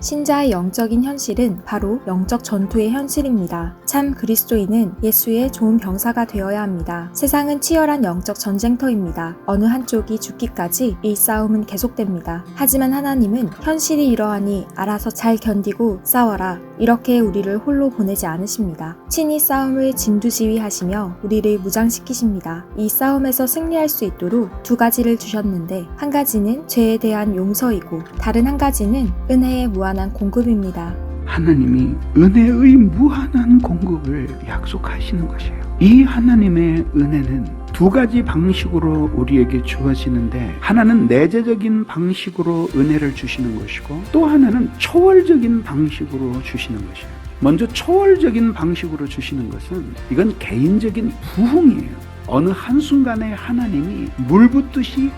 신자의 영적인 현실은 바로 영적 전투의 현실입니다. 참 그리스도인은 예수의 좋은 병사가 되어야 합니다. 세상은 치열한 영적 전쟁터입니다. 어느 한쪽이 죽기까지 이 싸움은 계속됩니다. 하지만 하나님은 현실이 이러하니 알아서 잘 견디고 싸워라. 이렇게 우리를 홀로 보내지 않으십니다. 친히 싸움을 진두지휘하시며 우리를 무장시키십니다. 이 싸움에서 승리할 수 있도록 두 가지를 주셨는데 한 가지는 죄에 대한 용서이고 다른 한 가지는 은혜의 무한 한 공급입니다. 하나님이 은혜의 무한한 공급을 약속하시는 것이에요. 이 하나님의 은혜는 두 가지 방식으로 우리에게 주어지는데 하나는 내재적인 방식으로 은혜를 주시는 것이고 또 하나는 초월적인 방식으로 주시는 것이에요. 먼저 초월적인 방식으로 주시는 것은 이건 개인적인 부흥이에요. 어느 한순간에 하나님이 물 붓듯이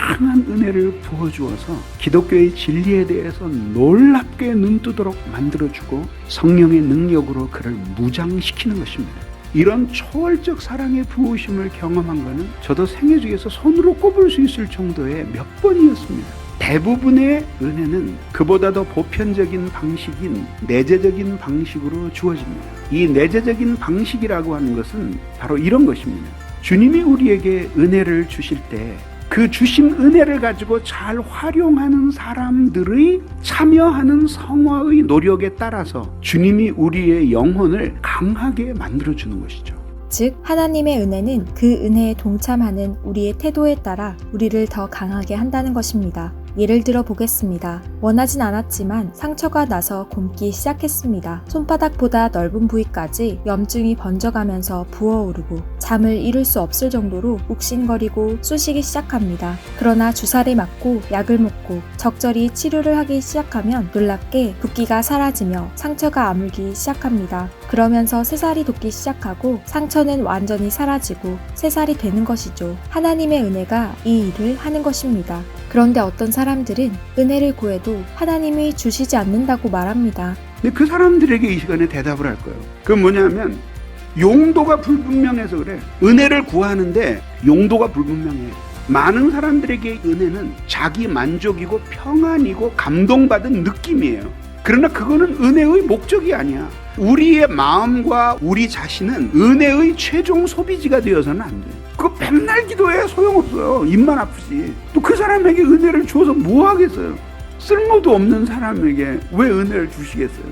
강한 은혜를 부어주어서 기독교의 진리에 대해서 놀랍게 눈뜨도록 만들어주고 성령의 능력으로 그를 무장시키는 것입니다. 이런 초월적 사랑의 부으심을 경험한 것은 저도 생애 중에서 손으로 꼽을 수 있을 정도의 몇 번이었습니다. 대부분의 은혜는 그보다 더 보편적인 방식인 내재적인 방식으로 주어집니다. 이 내재적인 방식이라고 하는 것은 바로 이런 것입니다. 주님이 우리에게 은혜를 주실 때 그 주신 은혜를 가지고 잘 활용하는 사람들의 참여하는 성화의 노력에 따라서 주님이 우리의 영혼을 강하게 만들어주는 것이죠. 즉, 하나님의 은혜는 그 은혜에 동참하는 우리의 태도에 따라 우리를 더 강하게 한다는 것입니다. 예를 들어 보겠습니다. 원하진 않았지만 상처가 나서 곪기 시작했습니다. 손바닥보다 넓은 부위까지 염증이 번져가면서 부어오르고 잠을 이룰 수 없을 정도로 욱신거리고 쑤시기 시작합니다. 그러나 주사를 맞고 약을 먹고 적절히 치료를 하기 시작하면 놀랍게 붓기가 사라지며 상처가 아물기 시작합니다. 그러면서 새살이 돋기 시작하고 상처는 완전히 사라지고 새살이 되는 것이죠. 하나님의 은혜가 이 일을 하는 것입니다. 그런데 어떤 사람들은 은혜를 구해도 하나님이 주시지 않는다고 말합니다. 근데 그 사람들에게 이 시간에 대답을 할 거예요. 그건 뭐냐면 용도가 불분명해서 그래. 은혜를 구하는데 용도가 불분명해. 많은 사람들에게 은혜는 자기 만족이고 평안이고 감동받은 느낌이에요. 그러나 그거는 은혜의 목적이 아니야. 우리의 마음과 우리 자신은 은혜의 최종 소비지가 되어서는 안 돼. 그거 맨날 기도해 소용없어요. 입만 아프지. 또 그 사람에게 은혜를 주어서 뭐 하겠어요? 쓸모도 없는 사람에게 왜 은혜를 주시겠어요?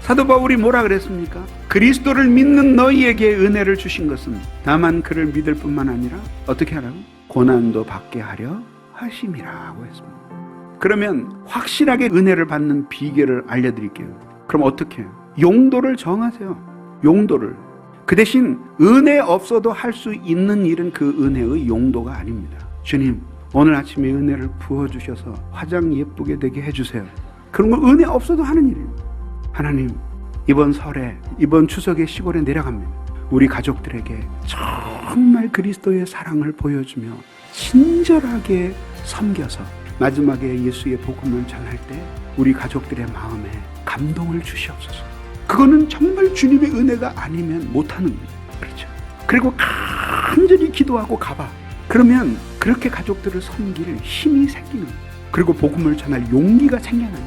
사도 바울이 뭐라 그랬습니까? 그리스도를 믿는 너희에게 은혜를 주신 것은 다만 그를 믿을 뿐만 아니라 어떻게 하라고? 고난도 받게 하려 하심이라고 했습니다. 그러면 확실하게 은혜를 받는 비결을 알려드릴게요. 그럼 어떻게 해요? 용도를 정하세요. 용도를. 그 대신 은혜 없어도 할 수 있는 일은 그 은혜의 용도가 아닙니다. 주님, 오늘 아침에 은혜를 부어주셔서 화장 예쁘게 되게 해주세요. 그런 거 은혜 없어도 하는 일이에요. 하나님, 이번 설에, 이번 추석에 시골에 내려갑니다. 우리 가족들에게 정말 그리스도의 사랑을 보여주며 친절하게 섬겨서 마지막에 예수의 복음을 전할 때 우리 가족들의 마음에 감동을 주시옵소서. 그거는 정말 주님의 은혜가 아니면 못하는 거예요. 그렇죠. 그리고 간절히 기도하고 가봐. 그러면 그렇게 가족들을 섬길 힘이 생기는. 그리고 복음을 전할 용기가 생겨나는.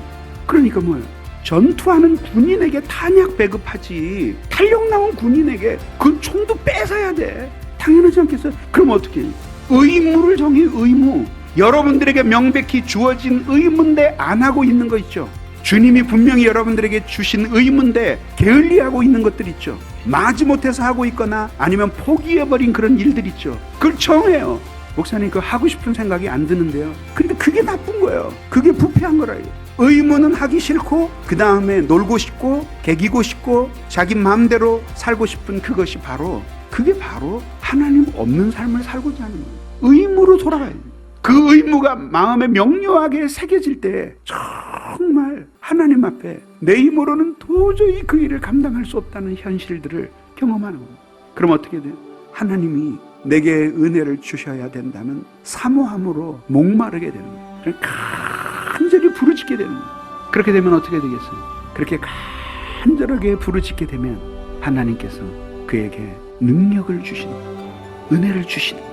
그러니까 뭐예요? 전투하는 군인에게 탄약 배급하지. 탄력 나온 군인에게 그 총도 뺏어야 돼. 당연하지 않겠어요? 그럼 어떻게 해요? 의무를 정해 의무. 여러분들에게 명백히 주어진 의무인데 안 하고 있는 거 있죠. 주님이 분명히 여러분들에게 주신 의무인데 게을리하고 있는 것들 있죠. 마지못해서 하고 있거나 아니면 포기해버린 그런 일들 있죠. 그걸 정해요. 목사님 그 하고 싶은 생각이 안 드는데요. 근데 그게 나쁜 거예요. 그게 부패한 거라요. 의무는 하기 싫고 그 다음에 놀고 싶고 개기고 싶고 자기 마음대로 살고 싶은 그것이 바로 그게 바로 하나님 없는 삶을 살고자 하는 거예요. 의무로 돌아가야 돼요. 그 의무가 마음에 명료하게 새겨질 때 하나님 앞에 내 힘으로는 도저히 그 일을 감당할 수 없다는 현실들을 경험하는 겁니다. 그럼 어떻게 돼요? 하나님이 내게 은혜를 주셔야 된다는 사모함으로 목마르게 되는 거예요. 간절히 부르짖게 되는 거예요. 그렇게 되면 어떻게 되겠어요? 그렇게 간절하게 부르짖게 되면 하나님께서 그에게 능력을 주시는 거예요. 은혜를 주시는 거예요.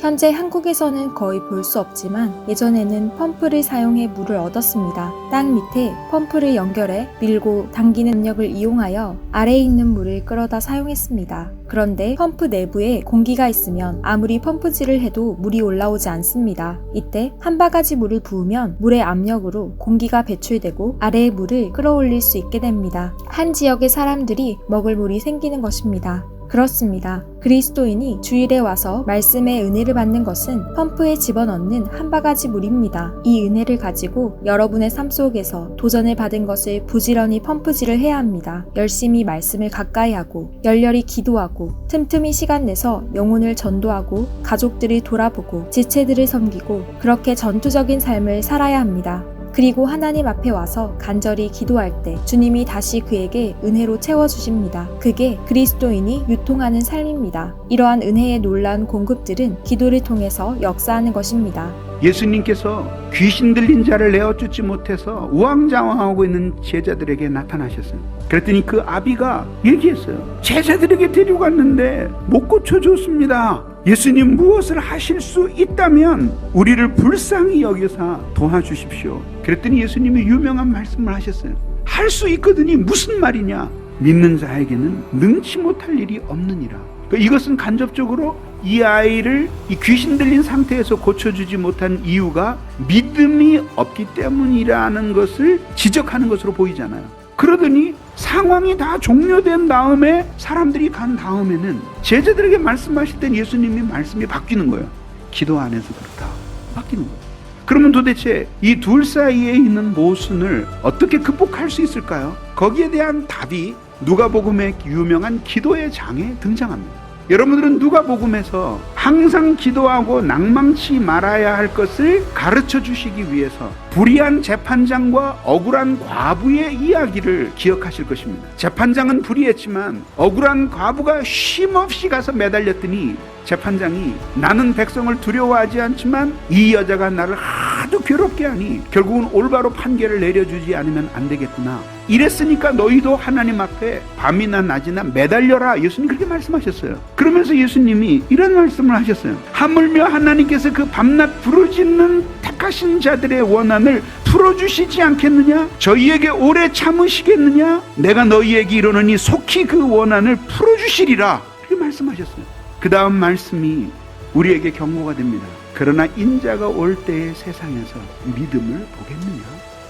현재 한국에서는 거의 볼 수 없지만 예전에는 펌프를 사용해 물을 얻었습니다. 땅 밑에 펌프를 연결해 밀고 당기는 능력을 이용하여 아래에 있는 물을 끌어다 사용했습니다. 그런데 펌프 내부에 공기가 있으면 아무리 펌프질을 해도 물이 올라오지 않습니다. 이때 한 바가지 물을 부으면 물의 압력으로 공기가 배출되고 아래의 물을 끌어올릴 수 있게 됩니다. 한 지역의 사람들이 먹을 물이 생기는 것입니다. 그렇습니다. 그리스도인이 주일에 와서 말씀의 은혜를 받는 것은 펌프에 집어넣는 한 바가지 물입니다. 이 은혜를 가지고 여러분의 삶 속에서 도전을 받은 것을 부지런히 펌프질을 해야 합니다. 열심히 말씀을 가까이 하고 열렬히 기도하고 틈틈이 시간 내서 영혼을 전도하고 가족들을 돌아보고 지체들을 섬기고 그렇게 전투적인 삶을 살아야 합니다. 그리고 하나님 앞에 와서 간절히 기도할 때 주님이 다시 그에게 은혜로 채워주십니다. 그게 그리스도인이 유통하는 삶입니다. 이러한 은혜의 놀라운 공급들은 기도를 통해서 역사하는 것입니다. 예수님께서 귀신 들린 자를 내어 쫓지 못해서 우왕좌왕하고 있는 제자들에게 나타나셨어요. 그랬더니 그 아비가 얘기했어요. 제자들에게 데려갔는데 못 고쳐줬습니다. 예수님 무엇을 하실 수 있다면 우리를 불쌍히 여기사 도와주십시오. 그랬더니 예수님이 유명한 말씀을 하셨어요. 할 수 있거든이 무슨 말이냐? 믿는 자에게는 능치 못할 일이 없느니라. 그러니까 이것은 간접적으로 이 아이를 이 귀신 들린 상태에서 고쳐주지 못한 이유가 믿음이 없기 때문이라는 것을 지적하는 것으로 보이잖아요. 그러더니 상황이 다 종료된 다음에 사람들이 간 다음에는 제자들에게 말씀하실 땐 예수님이 말씀이 바뀌는 거예요. 기도 안에서 그렇다. 바뀌는 거예요. 그러면 도대체 이 둘 사이에 있는 모순을 어떻게 극복할 수 있을까요? 거기에 대한 답이 누가복음의 유명한 기도의 장에 등장합니다. 여러분들은 누가복음에서 항상 기도하고 낭망치 말아야 할 것을 가르쳐 주시기 위해서 불의한 재판장과 억울한 과부의 이야기를 기억하실 것입니다. 재판장은 불의했지만 억울한 과부가 쉼없이 가서 매달렸더니 재판장이 나는 백성을 두려워하지 않지만 이 여자가 나를 하도 괴롭게 하니 결국은 올바로 판결을 내려주지 않으면 안 되겠구나. 이랬으니까 너희도 하나님 앞에 밤이나 낮이나 매달려라. 예수님 그렇게 말씀하셨어요. 그러면서 예수님이 이런 말씀을 하셨어요. 하물며 하나님께서 그 밤낮 부르짖는 택하신 자들의 원한을 풀어주시지 않겠느냐? 저희에게 오래 참으시겠느냐? 내가 너희에게 이르노니 속히 그 원한을 풀어주시리라. 그렇게 말씀하셨어요. 그 다음 말씀이 우리에게 경고가 됩니다. 그러나 인자가 올 때의 세상에서 믿음을 보겠느냐?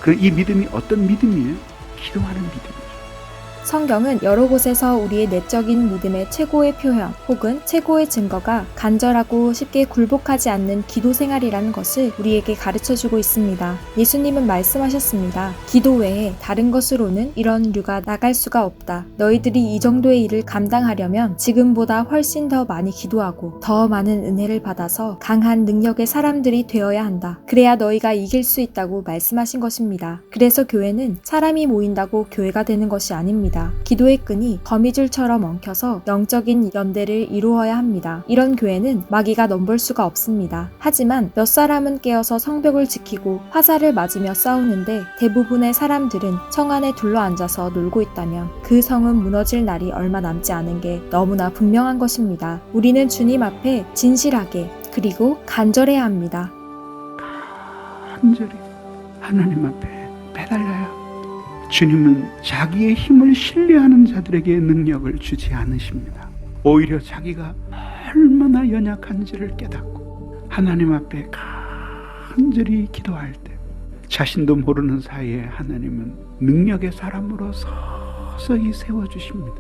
그 이 믿음이 어떤 믿음이에요? 기도하는 믿음이죠. 성경은 여러 곳에서 우리의 내적인 믿음의 최고의 표현 혹은 최고의 증거가 간절하고 쉽게 굴복하지 않는 기도 생활이라는 것을 우리에게 가르쳐 주고 있습니다. 예수님은 말씀하셨습니다. 기도 외에 다른 것으로는 이런 류가 나갈 수가 없다. 너희들이 이 정도의 일을 감당하려면 지금보다 훨씬 더 많이 기도하고 더 많은 은혜를 받아서 강한 능력의 사람들이 되어야 한다. 그래야 너희가 이길 수 있다고 말씀하신 것입니다. 그래서 교회는 사람이 모인다고 교회가 되는 것이 아닙니다. 기도의 끈이 거미줄처럼 엉켜서 영적인 연대를 이루어야 합니다. 이런 교회는 마귀가 넘볼 수가 없습니다. 하지만 몇 사람은 깨어서 성벽을 지키고 화살을 맞으며 싸우는데 대부분의 사람들은 성 안에 둘러앉아서 놀고 있다면 그 성은 무너질 날이 얼마 남지 않은 게 너무나 분명한 것입니다. 우리는 주님 앞에 진실하게 그리고 간절해야 합니다. 간절히 하나님 앞에. 주님은 자기의 힘을 신뢰하는 자들에게 능력을 주지 않으십니다. 오히려 자기가 얼마나 연약한지를 깨닫고 하나님 앞에 간절히 기도할 때 자신도 모르는 사이에 하나님은 능력의 사람으로 서서히 세워주십니다.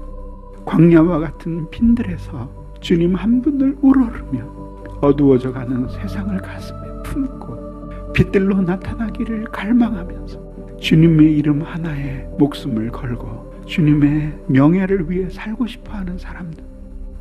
광야와 같은 빈들에서 주님 한 분을 우러르며 어두워져 가는 세상을 가슴에 품고 빛들로 나타나기를 갈망하면서 주님의 이름 하나에 목숨을 걸고 주님의 명예를 위해 살고 싶어 하는 사람들.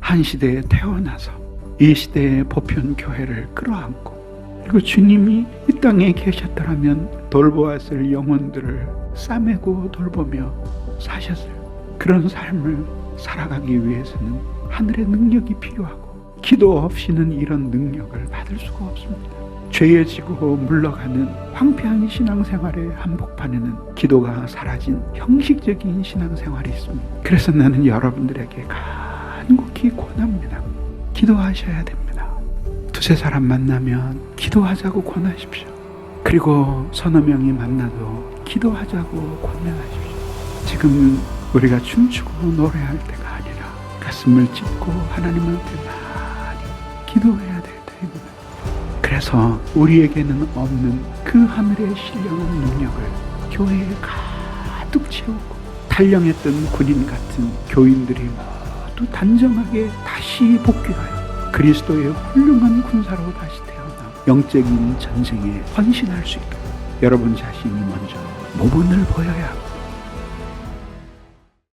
한 시대에 태어나서 이 시대의 보편 교회를 끌어안고 그리고 주님이 이 땅에 계셨더라면 돌보았을 영혼들을 싸매고 돌보며 사셨어요. 그런 삶을 살아가기 위해서는 하늘의 능력이 필요하고 기도 없이는 이런 능력을 받을 수가 없습니다. 죄에 지고 물러가는 황폐한 신앙생활의 한복판에는 기도가 사라진 형식적인 신앙생활이 있습니다. 그래서 나는 여러분들에게 간곡히 권합니다. 기도하셔야 됩니다. 두세 사람 만나면 기도하자고 권하십시오. 그리고 서너 명이 만나도 기도하자고 권면하십시오. 지금 우리가 춤추고 노래할 때가 아니라 가슴을 찢고 하나님한테 많이 기도해야. 그래서 우리에게는 없는 그 하늘의 신령한 능력을 교회에 가득 채우고 탈령했던 군인 같은 교인들이 모두 단정하게 다시 복귀하여 그리스도의 훌륭한 군사로 다시 태어나 영적인 전쟁에 헌신할 수 있도록 여러분 자신이 먼저 모본을 보여야 합니다.